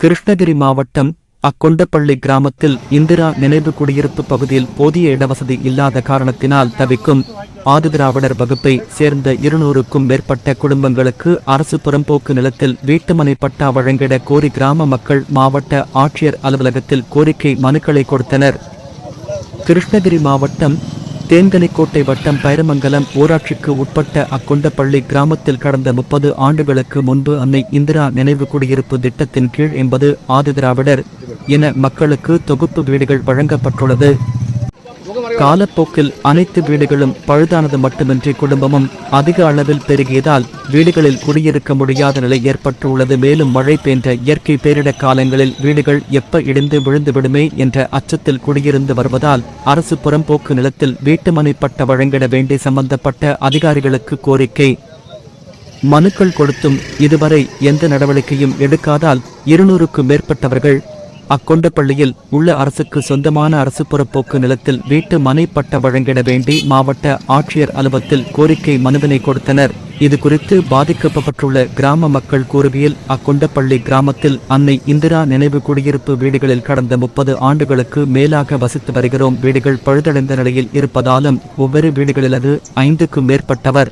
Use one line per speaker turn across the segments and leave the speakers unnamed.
கிருஷ்ணகிரி மாவட்டம் அக்கொண்டப்பள்ளி கிராமத்தில் இந்திரா நினைவு குடியிருப்பு பகுதியில் போதிய இடவசதி இல்லாத காரணத்தினால் தவிக்கும் ஆதிதிராவிடர் வகுப்பை சேர்ந்த இருநூறுக்கும் மேற்பட்ட குடும்பங்களுக்கு அரசு புறம்போக்கு நிலத்தில் வீட்டுமனை பட்டா வழங்கிட கோரி கிராம மக்கள் மாவட்ட ஆட்சியர் அலுவலகத்தில் கோரிக்கை மனுக்களை கொடுத்தனர். கிருஷ்ணகிரி மாவட்டம் தேன்கனிக்கோட்டை வட்டம் பைரமங்கலம் ஊராட்சிக்கு உட்பட்ட அக்கொண்டப்பள்ளி கிராமத்தில் கடந்த முப்பது ஆண்டுகளுக்கு முன்பு அன்னை இந்திரா நினைவு குடியிருப்பு திட்டத்தின் கீழ் என்பது ஆதிதிராவிடர் என மக்களுக்கு தொகுப்பு வீடுகள் வழங்கப்பட்டுள்ளது. காலப்போக்கில் அனைத்து வீடுகளும் பழுதானது மட்டுமின்றி குடும்பமும் அதிக அளவில் பெருகியதால் வீடுகளில் குடியிருக்க முடியாத நிலை ஏற்பட்டுள்ளது. மேலும் மழை பெய்த இயற்கை பேரிடர் காலங்களில் வீடுகள் எப்ப இடிந்து விழுந்துவிடுமே என்ற அச்சத்தில் குடியிருந்து வருவதால் அரசு புறம்போக்கு நிலத்தில் வீட்டுமனை பட்ட வழங்கிட வேண்டிய சம்பந்தப்பட்ட அதிகாரிகளுக்கு கோரிக்கை. மனுக்கள் கொடுத்தும் இதுவரை எந்த நடவடிக்கையும் எடுக்காதால் இருநூறுக்கும் மேற்பட்டவர்கள் அக்கொண்டப்பள்ளியில் உள்ள அரசுக்கு சொந்தமான அரசு புறப்போக்கு நிலத்தில் வீட்டு மனை பட்ட வழங்கிட வேண்டி மாவட்ட ஆட்சியர் அலுவலத்தில் கோரிக்கை மனுவினை கொடுத்தனர். இது குறித்து பாதிக்கப்பட்டுள்ள கிராம மக்கள் கூறுகையில் அக்கொண்டப்பள்ளி கிராமத்தில் அன்னை இந்திரா நினைவு குடியிருப்பு வீடுகளில் கடந்த முப்பது ஆண்டுகளுக்கு மேலாக வசித்து வருகிறோம். வீடுகள் பழுதடைந்த நிலையில் இருப்பதாலும் ஒவ்வொரு வீடுகளிலது ஐந்துக்கும் மேற்பட்டவர்.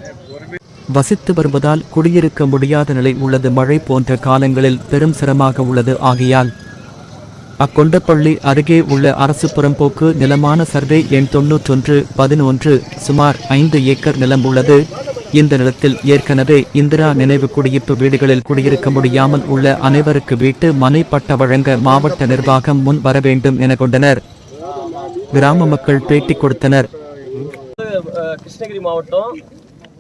வசித்து வருவதால் குடியிருக்க முடியாத நிலை உள்ளது. மழை போன்ற காலங்களில் பெரும் சிரமமாக உள்ளது. ஆகையால் அக்கொண்டப்பள்ளி அருகே உள்ள அரசு புறம்போக்கு நிலமான சர்வே எண் தொன்னூற்றொன்று பதினொன்று சுமார் ஐந்து ஏக்கர் நிலம் உள்ளது. இந்த நிலத்தில் ஏற்கனவே இந்திரா நினைவு குடியிருப்பு வீடுகளில் குடியிருக்க முடியாமல் உள்ள அனைவருக்கு வீட்டு மனை பட்ட வழங்க மாவட்ட நிர்வாகம் முன் வர வேண்டும் என கொண்டனர். கிராம மக்கள் பேட்டி கொடுத்தனர்.
கிருஷ்ணகிரி மாவட்டம்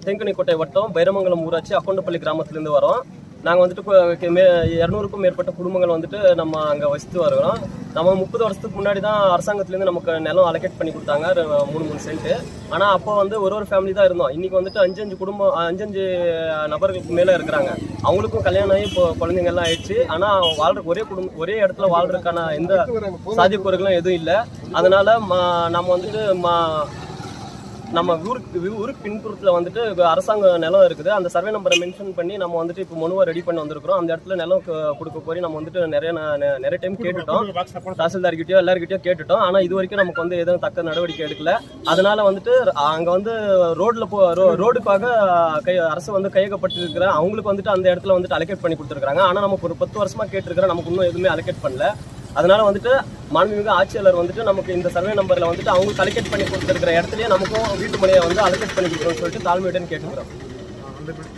தேங்கனிக்கோட்டை வட்டம் பைரமங்கலம் ஊராட்சி அக்கொண்டப்பள்ளி கிராமத்திலிருந்து வரோம். நாங்கள் வந்துட்டு மே இரநூறுக்கும் மேற்பட்ட குடும்பங்கள் வந்துட்டு நம்ம அங்கே வசித்து வருகிறோம். நம்ம முப்பது வருஷத்துக்கு முன்னாடி தான் அரசாங்கத்துலேருந்து நமக்கு நிலம் அலோகேட் பண்ணி கொடுத்தாங்க. மூணு மூணு சென்ட்டு ஆனால் அப்போ வந்து ஒரு ஒரு ஃபேமிலி தான் இருந்தோம். இன்றைக்கி வந்துட்டு அஞ்சு அஞ்சு குடும்பம் அஞ்சஞ்சு நபர்களுக்கு மேலே இருக்கிறாங்க. அவங்களுக்கும் கல்யாணம் ஆகி இப்போ குழந்தைங்கள்லாம் ஆயிடுச்சு. ஆனால் வாழ்ற ஒரே குடும்பம் ஒரே இடத்துல வாழ்றதுக்கான எந்த சாதிப்பொருட்களும் எதுவும் இல்லை. அதனால் நம்ம வந்துட்டு மா நம்ம ஊருக்கு ஊருக்கு பின்புறத்தில் வந்துட்டு அரசாங்க நிலம் இருக்குது. அந்த சர்வே நம்பரை மென்ஷன் பண்ணி நம்ம வந்துட்டு இப்போ மனுவை ரெடி பண்ணி வந்திருக்கிறோம். அந்த இடத்துல நிலம் கொடுக்க போய் நம்ம வந்துட்டு நிறைய ந- நிறைய டைம் கேட்டுட்டோம். தாசில்தார்கிட்டயோ எல்லாருக்கிட்டயோ கேட்டுட்டோம். ஆனால் இது வரைக்கும் நமக்கு வந்து எதுவும் தக்க நடவடிக்கை எடுக்கல. அதனால வந்துட்டு அங்கே வந்து ரோடில் போ ரோ ரோடுக்காக கை அரசு வந்து கையகப்பட்டிருக்கிற அவங்களுக்கு வந்துட்டு அந்த இடத்துல வந்துட்டு அலோகேட் பண்ணி கொடுத்துருக்காங்க ஆனால் நமக்கு ஒரு பத்து வருஷமாக கேட்டிருக்கிறோம். நமக்கு இன்னும் எதுவுமே அலோகேட் பண்ணல. அதனால வந்துட்டு மாண்புமிகு ஆட்சியாளர் வந்துட்டு நமக்கு இந்த சர்வே நம்பரில் வந்துட்டு அவங்க கலெக்ட் பண்ணி கொடுத்துருக்கிற இடத்துலயே நமக்கும் வீட்டு மனையை வந்து அலோகேட் பண்ணி கொடுக்குறோம்னு சொல்லிட்டு தாழ்மையுடன் கேட்டுக்கிறோம்.